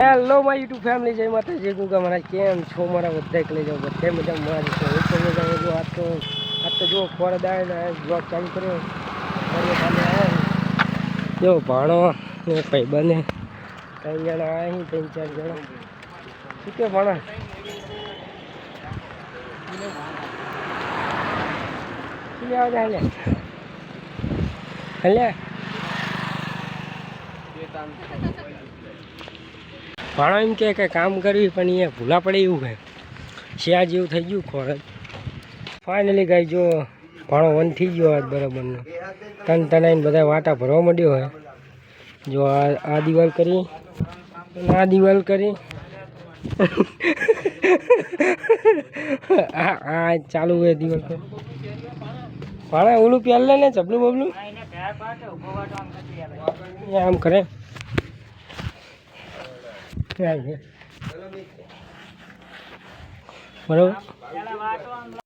Hello my YouTube family જય માતાજી ગુગા મારા કેમ છો મારા બધા લઈ જાઓ બધા મજા મારા છે હું તો મજા જો આ તો આ તો જો ફોર દાય બ્લોગ ચાલુ કર્યો. જો, ભાણો, ને ભાઈબંધ ત્રણ જણા આવ્યા ત્રણ ચાર જણા. શું કે ભાણા? શું લેવા જાય લે? હલે ભાણો એમ કહે કે કામ કરવી પણ એ ભૂલા પડે એવું છે શિયા જેવું થઈ ગયું ખોરાક. ફાઇનલી ગાઈ જો ભાણો વન થઈ ગયો આજ બરાબરનો. તન તનાઈને બધા વાટા ભરવા માંડ્યો હોય જો આ આ દિવાલ કરી આ દિવાલ કરી. આ ચાલુ હોય દિવાલ પર. ભાણા ઓલું પહેલ ને ચપલું બબલું? એ આમ કરે. ક્યાં છે બરોબર?